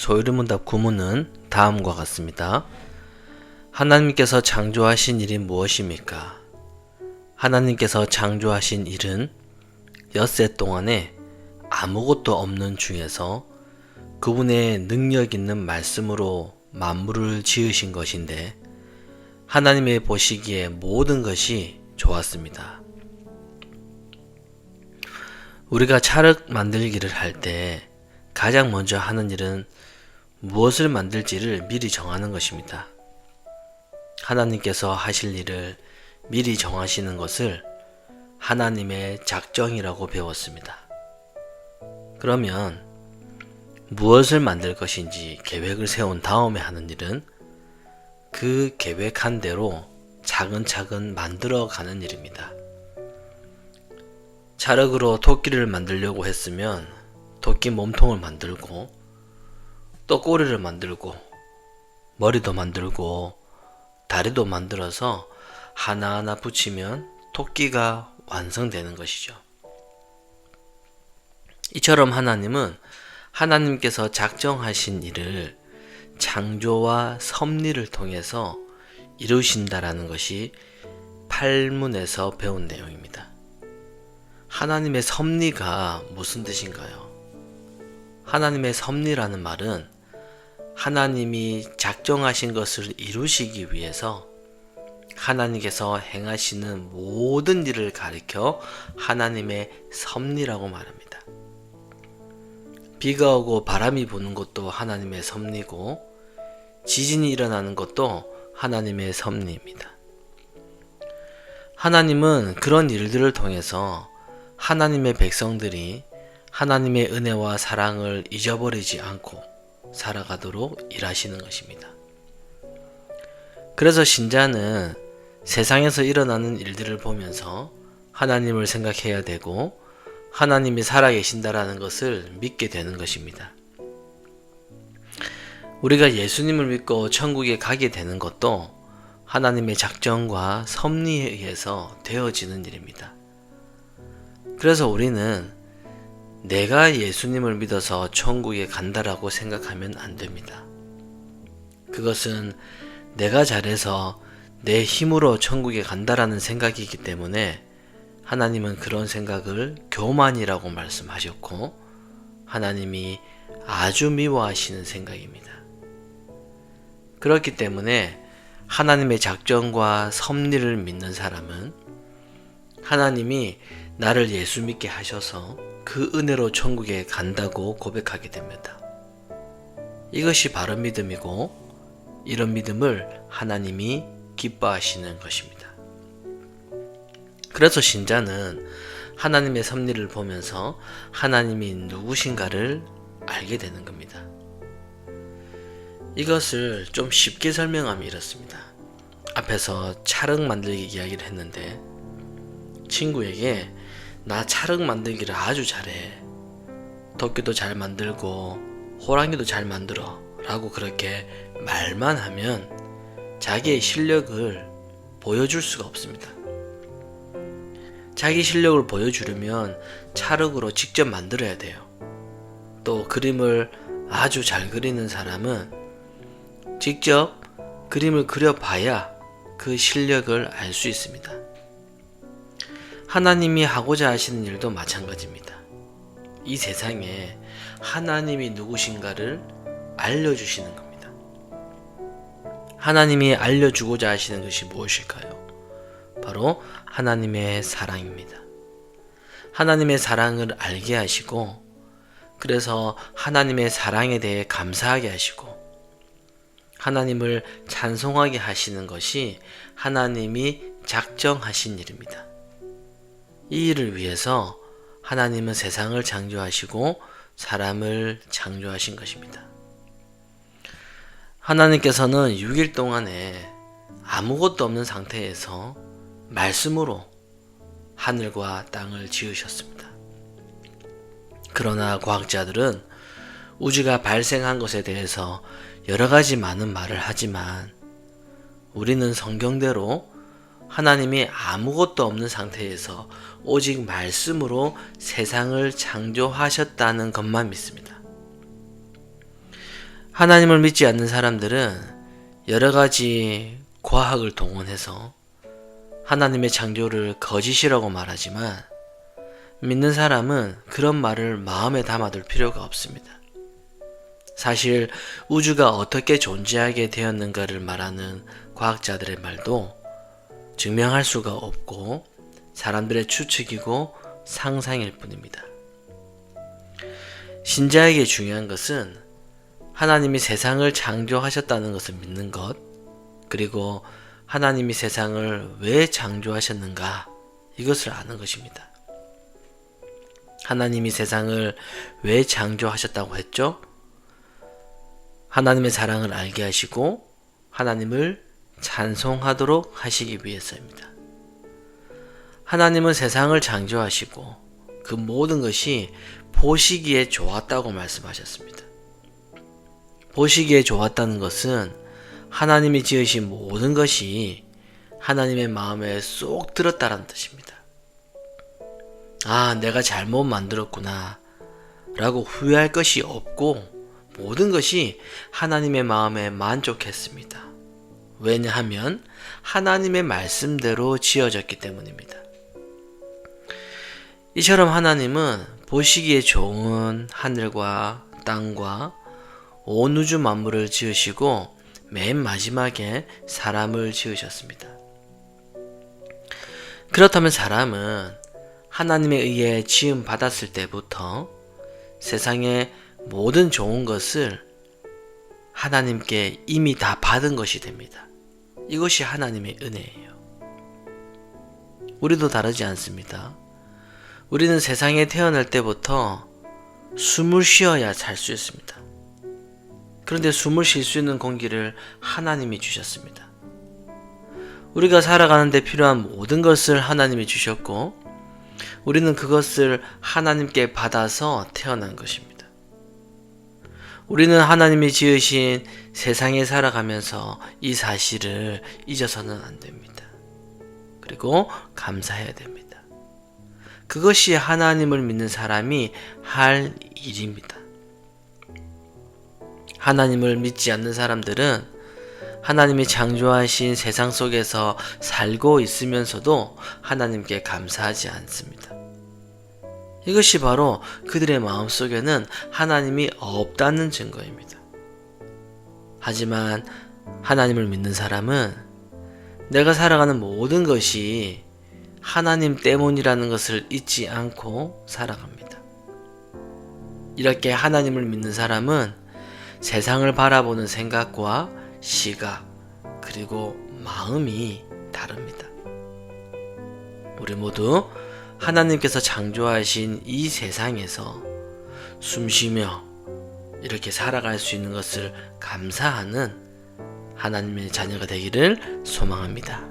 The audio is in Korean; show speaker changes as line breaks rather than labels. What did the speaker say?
소유리문답 구문은 다음과 같습니다. 하나님께서 창조하신 일이 무엇입니까? 하나님께서 창조하신 일은 엿새 동안에 아무것도 없는 중에서 그분의 능력 있는 말씀으로 만물을 지으신 것인데 하나님의 보시기에 모든 것이 좋았습니다. 우리가 차륵 만들기를 할 때 가장 먼저 하는 일은 무엇을 만들지를 미리 정하는 것입니다. 하나님께서 하실 일을 미리 정하시는 것을 하나님의 작정이라고 배웠습니다. 그러면 무엇을 만들 것인지 계획을 세운 다음에 하는 일은 그 계획한 대로 차근차근 만들어 가는 일입니다. 자력으로 토끼를 만들려고 했으면 토끼 몸통을 만들고 또 꼬리를 만들고 머리도 만들고 다리도 만들어서 하나하나 붙이면 토끼가 완성되는 것이죠. 이처럼 하나님은 하나님께서 작정하신 일을 창조와 섭리를 통해서 이루신다라는 것이 팔문에서 배운 내용입니다. 하나님의 섭리가 무슨 뜻인가요? 하나님의 섭리라는 말은 하나님이 작정하신 것을 이루시기 위해서 하나님께서 행하시는 모든 일을 가리켜 하나님의 섭리라고 말합니다. 비가 오고 바람이 부는 것도 하나님의 섭리고 지진이 일어나는 것도 하나님의 섭리입니다. 하나님은 그런 일들을 통해서 하나님의 백성들이 하나님의 은혜와 사랑을 잊어버리지 않고 살아가도록 일하시는 것입니다. 그래서 신자는 세상에서 일어나는 일들을 보면서 하나님을 생각해야 되고 하나님이 살아계신다라는 것을 믿게 되는 것입니다. 우리가 예수님을 믿고 천국에 가게 되는 것도 하나님의 작정과 섭리에 의해서 되어지는 일입니다. 그래서 우리는 내가 예수님을 믿어서 천국에 간다라고 생각하면 안 됩니다. 그것은 내가 잘해서 내 힘으로 천국에 간다라는 생각이기 때문에 하나님은 그런 생각을 교만이라고 말씀하셨고 하나님이 아주 미워하시는 생각입니다. 그렇기 때문에 하나님의 작정과 섭리를 믿는 사람은 하나님이 나를 예수 믿게 하셔서 그 은혜로 천국에 간다고 고백하게 됩니다. 이것이 바른 믿음이고 이런 믿음을 하나님이 기뻐하시는 것입니다. 그래서 신자는 하나님의 섭리를 보면서 하나님이 누구신가를 알게 되는 겁니다. 이것을 좀 쉽게 설명하면 이렇습니다. 앞에서 차릉 만들기 이야기를 했는데 친구에게 나 차릉 만들기를 아주 잘해. 도끼도 잘 만들고 호랑이도 잘 만들어. 라고 그렇게 말만 하면 자기의 실력을 보여줄 수가 없습니다. 자기 실력을 보여주려면 찰흙으로 직접 만들어야 돼요. 또 그림을 아주 잘 그리는 사람은 직접 그림을 그려봐야 그 실력을 알 수 있습니다. 하나님이 하고자 하시는 일도 마찬가지입니다. 이 세상에 하나님이 누구신가를 알려주시는 겁니다. 하나님이 알려주고자 하시는 것이 무엇일까요? 바로 하나님의 사랑입니다. 하나님의 사랑을 알게 하시고, 그래서 하나님의 사랑에 대해 감사하게 하시고, 하나님을 찬송하게 하시는 것이 하나님이 작정하신 일입니다. 이 일을 위해서 하나님은 세상을 창조하시고 사람을 창조하신 것입니다. 하나님께서는 6일 동안에 아무것도 없는 상태에서 말씀으로 하늘과 땅을 지으셨습니다. 그러나 과학자들은 우주가 발생한 것에 대해서 여러 가지 많은 말을 하지만 우리는 성경대로 하나님이 아무것도 없는 상태에서 오직 말씀으로 세상을 창조하셨다는 것만 믿습니다. 하나님을 믿지 않는 사람들은 여러 가지 과학을 동원해서 하나님의 창조를 거짓이라고 말하지만 믿는 사람은 그런 말을 마음에 담아둘 필요가 없습니다. 사실 우주가 어떻게 존재하게 되었는가를 말하는 과학자들의 말도 증명할 수가 없고 사람들의 추측이고 상상일 뿐입니다. 신자에게 중요한 것은 하나님이 세상을 창조하셨다는 것을 믿는 것, 그리고 하나님이 세상을 왜 창조하셨는가, 이것을 아는 것입니다. 하나님이 세상을 왜 창조하셨다고 했죠? 하나님의 사랑을 알게 하시고 하나님을 찬송하도록 하시기 위해서입니다. 하나님은 세상을 창조하시고 그 모든 것이 보시기에 좋았다고 말씀하셨습니다. 보시기에 좋았다는 것은 하나님이 지으신 모든 것이 하나님의 마음에 쏙 들었다는 뜻입니다. 아, 내가 잘못 만들었구나. 라고 후회할 것이 없고 모든 것이 하나님의 마음에 만족했습니다. 왜냐하면 하나님의 말씀대로 지어졌기 때문입니다. 이처럼 하나님은 보시기에 좋은 하늘과 땅과 온 우주 만물을 지으시고 맨 마지막에 사람을 지으셨습니다. 그렇다면 사람은 하나님에 의해 지음 받았을 때부터 세상의 모든 좋은 것을 하나님께 이미 다 받은 것이 됩니다. 이것이 하나님의 은혜예요. 우리도 다르지 않습니다. 우리는 세상에 태어날 때부터 숨을 쉬어야 살수 있습니다. 그런데 숨을 쉴 수 있는 공기를 하나님이 주셨습니다. 우리가 살아가는데 필요한 모든 것을 하나님이 주셨고, 우리는 그것을 하나님께 받아서 태어난 것입니다. 우리는 하나님이 지으신 세상에 살아가면서 이 사실을 잊어서는 안 됩니다. 그리고 감사해야 됩니다. 그것이 하나님을 믿는 사람이 할 일입니다. 하나님을 믿지 않는 사람들은 하나님이 창조하신 세상 속에서 살고 있으면서도 하나님께 감사하지 않습니다. 이것이 바로 그들의 마음 속에는 하나님이 없다는 증거입니다. 하지만 하나님을 믿는 사람은 내가 살아가는 모든 것이 하나님 때문이라는 것을 잊지 않고 살아갑니다. 이렇게 하나님을 믿는 사람은 세상을 바라보는 생각과 시각, 그리고 마음이 다릅니다. 우리 모두 하나님께서 창조하신 이 세상에서 숨 쉬며 이렇게 살아갈 수 있는 것을 감사하는 하나님의 자녀가 되기를 소망합니다.